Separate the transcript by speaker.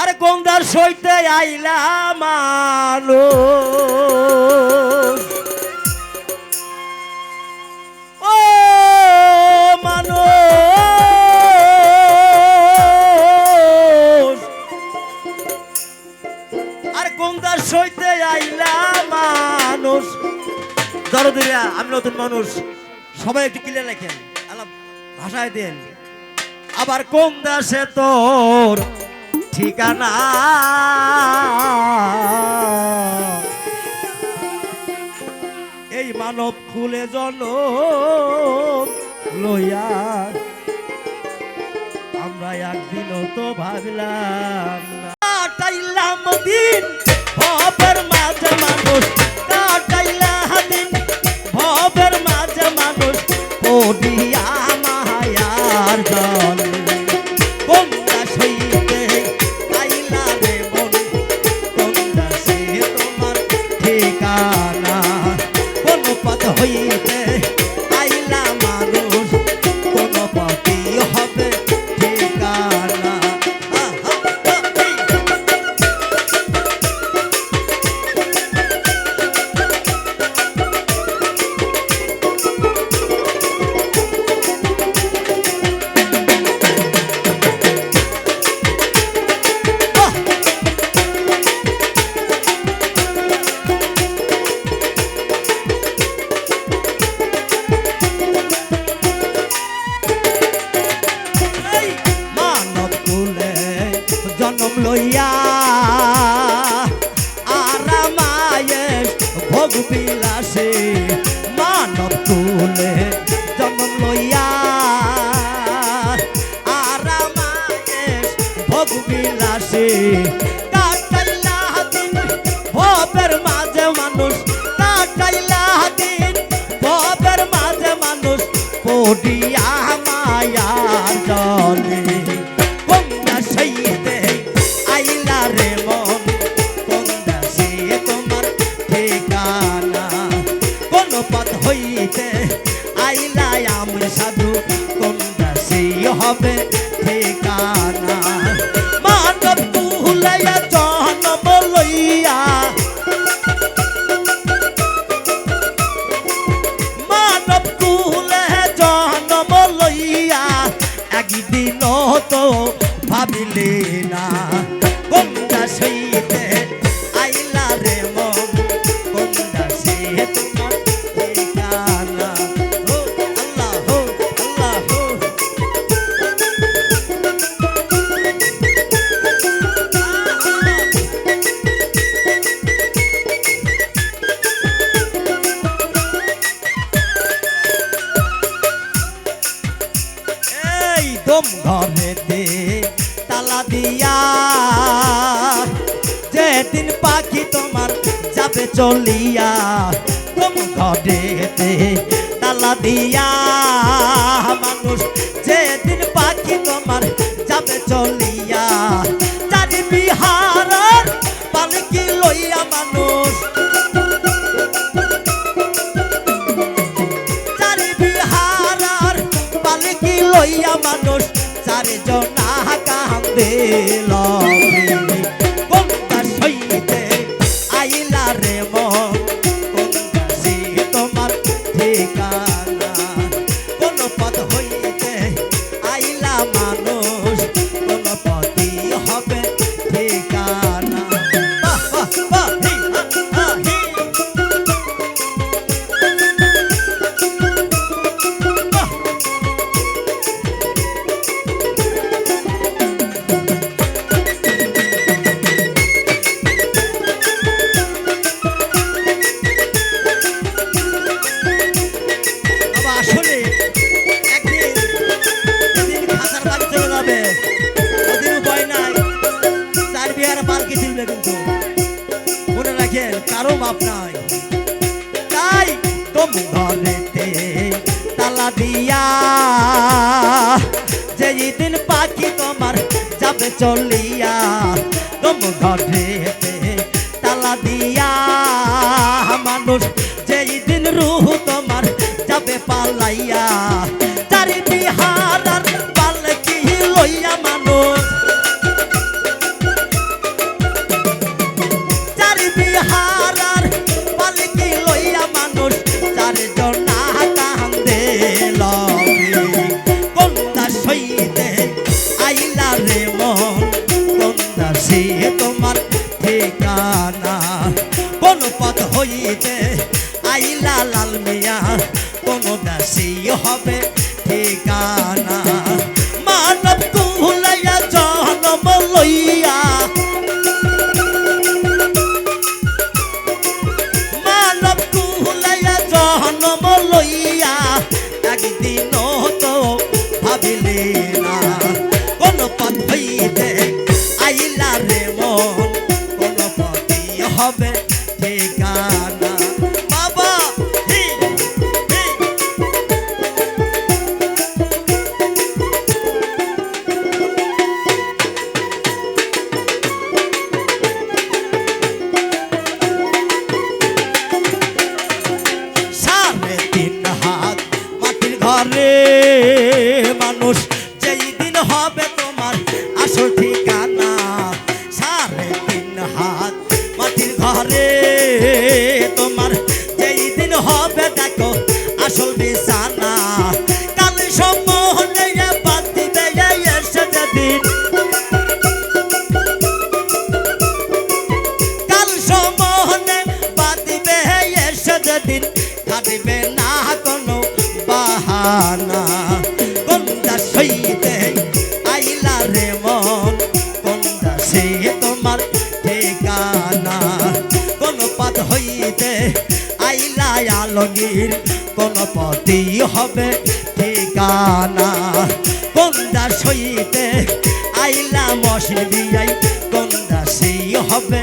Speaker 1: আরে গঙ্গার সইতে আইলা মানুষ ও মানুষ, আর গঙ্গার সইতে আইলা মানুষ। দরদিরা আমি নতুন মানুষ, সবাই একটু ক্লিয়ার লেখেন ভাষায় দেন। আবার কোন দাসে তোর ঠিকানা। এই মানব খুলে জন লইয়া আমরা একদিন তো ভাবলাম না। দিন ভবের মাঝে মানুষ। ভোগ বিলাসে মানব কুলে জন্ম লইয়া। আরামায়ে ভোগ বিলাসে কাটাইলা দিন ভবের মাঝে মানুষ, কাটাইলা দিন ভবের মাঝে মানুষ পড়িয়া ভাবিলে না। গঙ্গা সইতে আইলা রে মন, গঙ্গা সে তোমার ঠিকানা ও আল্লাহ হো আল্লাহ। হো দম ঘরেতে তালা দিয়া। যেদিন পাখি তোমার যাবে চলিয়া দম ঘরেতে তালা দিয়া। মানুষ যেদিন পাখি তোমার যাবে চলিয়া চারি বিহার পালকি লইয়া মানুষ। চারি বিহারার পালকি লইয়া মানুষ, চারিজনা কান্দে কারও মাপ নাই। তাই তবু ঘরেতে তালা দিয়া যেই দিন পাখি তোমার যাবে চলিয়া তবু ঘরেতে তালা দিয়া মানুষ যেই দিন রুহ তোমার যাবে পালাইয়া ভাবিলে না কোন পথ হইতে আইলা রে মন কোন পথই হবে হবে দেখো, আসল বিছানা। কাল সম্মোহনে বাদ দিবে এসে যেদিন কাল সমহনে বাদিবে এসে যেদিন খাদিবে না কোনো বাহানা। কোনটা সইতে আইলা রে মন, কোনটা সে তোমার ঠিকানা? কোন পথ হইতে আলমগীর কোন পতি হবে ঠিকানা। কোন সইতে আইলা মশে দিয়াই কোন সেই হবে